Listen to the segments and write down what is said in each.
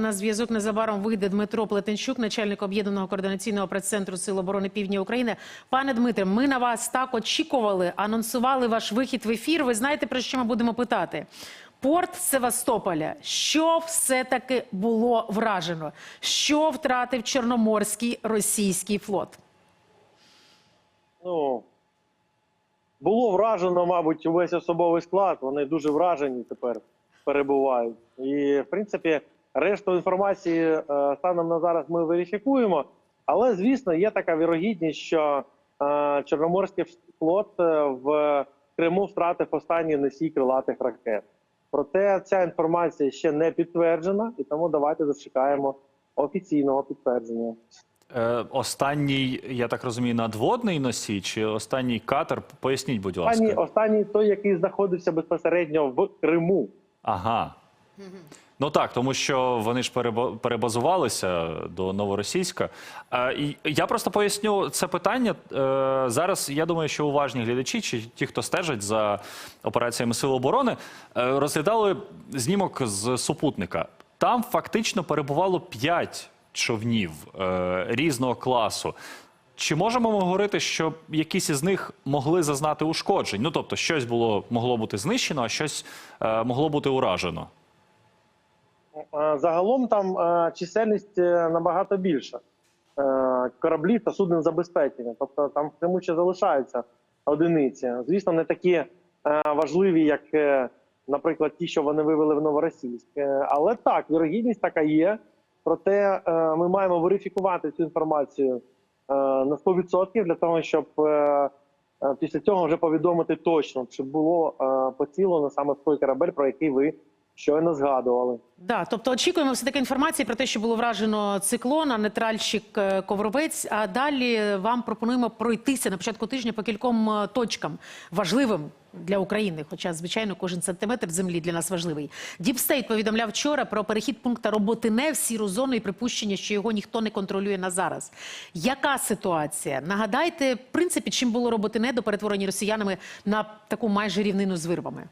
На зв'язок незабаром вийде Дмитро Плетенчук, начальник об'єднаного координаційного прес-центру Сил оборони Півдня України. Пане Дмитре, ми на вас так очікували, анонсували ваш вихід в ефір. Ви знаєте про що ми будемо питати? Порт Севастополя. Що все-таки було вражено? Що втратив Чорноморський російський флот? Ну було вражено, мабуть, увесь особовий склад. Вони дуже вражені тепер перебувають. І в принципі, решту інформації е, станом на зараз ми верифікуємо. Але звісно, є така вірогідність, що е, Чорноморський флот е, в Криму втратив останній носій крилатих ракет. Проте ця інформація ще не підтверджена, і тому давайте зачекаємо офіційного підтвердження. Е, останній, я так розумію, надводний носій чи останній катер? Поясніть, будь ласка. Останній, останній той, який знаходився безпосередньо в Криму. Ага. Ну так, тому що вони ж переба- перебазувалися до новоросійська. Е, я просто поясню це питання. Е, зараз я думаю, що уважні глядачі, чи ті, хто стежать за операціями Сил оборони, е, розглядали знімок з супутника. Там фактично перебувало п'ять човнів різного класу. Чи можемо ми говорити, що якісь із них могли зазнати ушкоджень? Ну тобто, щось було могло бути знищено, а щось могло бути уражено. Загалом там е, чисельність е, набагато більша е, кораблів та суден забезпечення. Тобто там в Криму ще залишаються одиниці. Звісно, не такі важливі, як, наприклад, ті, що вони вивели в Новоросійськ. Але так, вірогідність така є. Проте ми маємо верифікувати цю інформацію на 100% для того, щоб після цього вже повідомити точно, чи було поцілено саме той корабель, про який ви щойно згадували. Да, тобто очікуємо все таки інформації про те, що було вражено циклона, нейтральщик е, Ковровець. А далі вам пропонуємо пройтися на початку тижня по кільком е, точкам важливим для України. Хоча, звичайно, кожен сантиметр землі для нас важливий. Діпстейт повідомляв вчора про перехід пункта Роботине в сіру зону і припущення, що його ніхто не контролює на зараз. Яка ситуація? Нагадайте, в принципі, чим було Роботине до перетворення росіянами на таку майже рівнину з вирвами.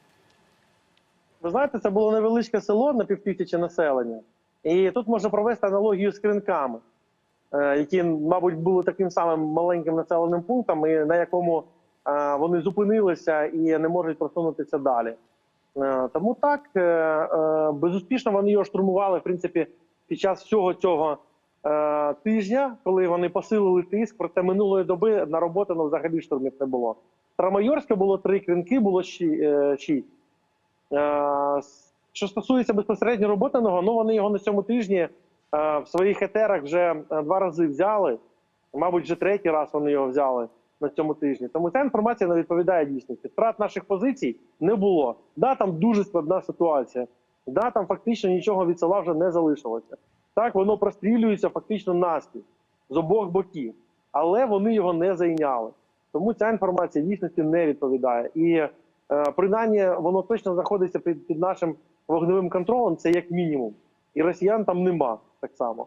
Ви знаєте, це було невеличке село на півтисячі населення, і тут можна провести аналогію з кринками, е, які, мабуть, були таким самим маленьким населеним пунктом, і на якому е, вони зупинилися і не можуть просунутися далі. Е, Тому так безуспішно вони його штурмували, в принципі, під час всього цього тижня, коли вони посилили тиск, проте минулої доби на роботу ну, взагалі штурмів не було. Трамайорське було три кринки, було ші- шість. Е, Що стосується безпосередньо роботаного, ну вони його на цьому тижні е, в своїх етерах вже е, два рази взяли. Мабуть, вже третій раз вони його взяли на цьому тижні. Тому ця інформація не відповідає дійсності. Втрат наших позицій не було. Да, там дуже складна ситуація. Да, там фактично нічого від села вже не залишилося. Так, воно прострілюється фактично наскрізь з обох боків, але вони його не зайняли. Тому ця інформація дійсності не відповідає. І принаймні воно точно знаходиться під, під нашим вогневим контролем, це як мінімум. І росіян там нема так само.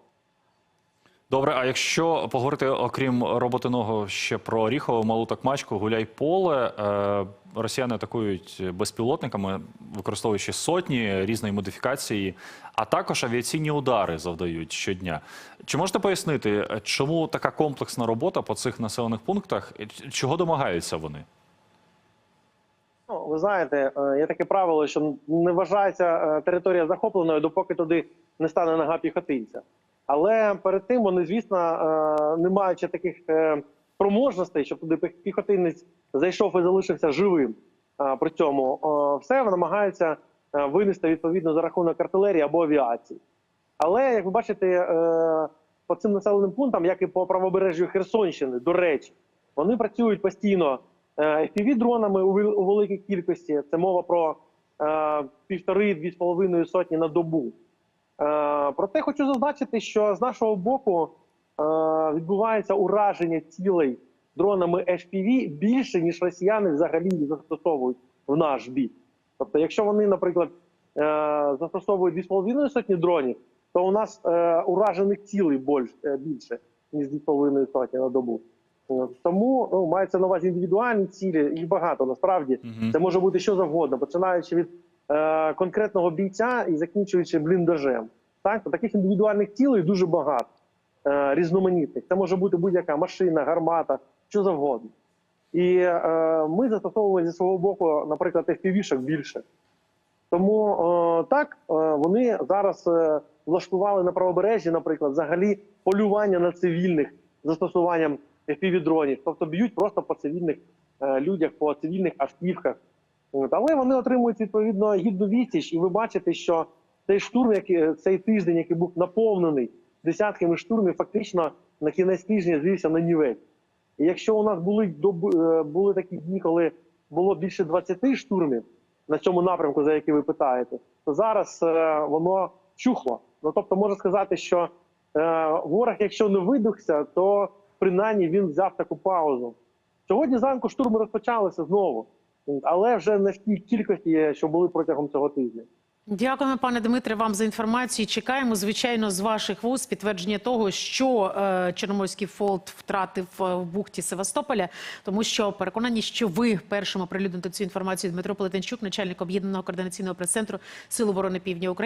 Добре, а якщо поговорити окрім роботиного ще про Оріхово, Малу Такмачку, Гуляй-Поле, е, росіяни атакують безпілотниками, використовуючи сотні різної модифікації, а також авіаційні удари завдають щодня. Чи можете пояснити, чому така комплексна робота по цих населених пунктах? Чого домагаються вони? Ну, ви знаєте, е, є таке правило, що не вважається е, територія захопленою, допоки туди не стане нога піхотинця. Але перед тим вони, звісно, е, не маючи таких спроможностей, щоб туди піхотинець зайшов і залишився живим. При цьому все намагаються винести відповідно за рахунок артилерії або авіації. Але як ви бачите, по цим населеним пунктам, як і по правобережжю Херсонщини, до речі, вони працюють постійно fpv дронами у великій кількості. Це мова про е, півтори-дві з половиною сотні на добу. Е, Проте хочу зазначити, що з нашого боку е, відбувається ураження цілей дронами FPV більше, ніж росіяни взагалі застосовують в наш бік. Тобто, якщо вони, наприклад, е, застосовують 2,5 сотні дронів, то у нас е, уражених цілей більш- е, більше, ніж 2,5 сотні на добу. Е, Тому ну, мається на увазі індивідуальні цілі, їх багато насправді. Мгм. Це може бути що завгодно, починаючи від е, конкретного бійця і закінчуючи бліндажем. Так, таких індивідуальних цілей дуже багато е, різноманітних. Це може бути будь-яка машина, гармата, що завгодно. І е, ми застосовували зі свого боку, наприклад, FPV-шок більше. Тому е, так е, вони зараз е, влаштували на правобережжі, наприклад, взагалі полювання на цивільних застосуванням FPV-дронів, тобто б'ють просто по цивільних е, людях, по цивільних автівках. Але вони отримують відповідно гідну відсіч, і ви бачите, що цей штурм, який цей тиждень, який був наповнений десятками штурмів, фактично на кінець тижня звівся на нівець. І якщо у нас були е, були такі дні, коли було більше 20 штурмів на цьому напрямку, за який ви питаєте, то зараз е, воно чухло. Ну тобто, можна сказати, що е, ворог, якщо не видухся, то принаймні він взяв таку паузу. Сьогодні зранку штурми розпочалися знову, але вже не в тій кількості, що були протягом цього тижня. Дякуємо, пане Дмитре, вам за інформацію. Чекаємо, звичайно, з ваших вуз підтвердження того, що е, Чорноморський флот втратив е, в бухті Севастополя, тому що переконані, що ви першим оприлюдните цю інформацію Дмитро Полетенчук, начальник об'єднаного координаційного прес-центру Сил оборони Півдня України.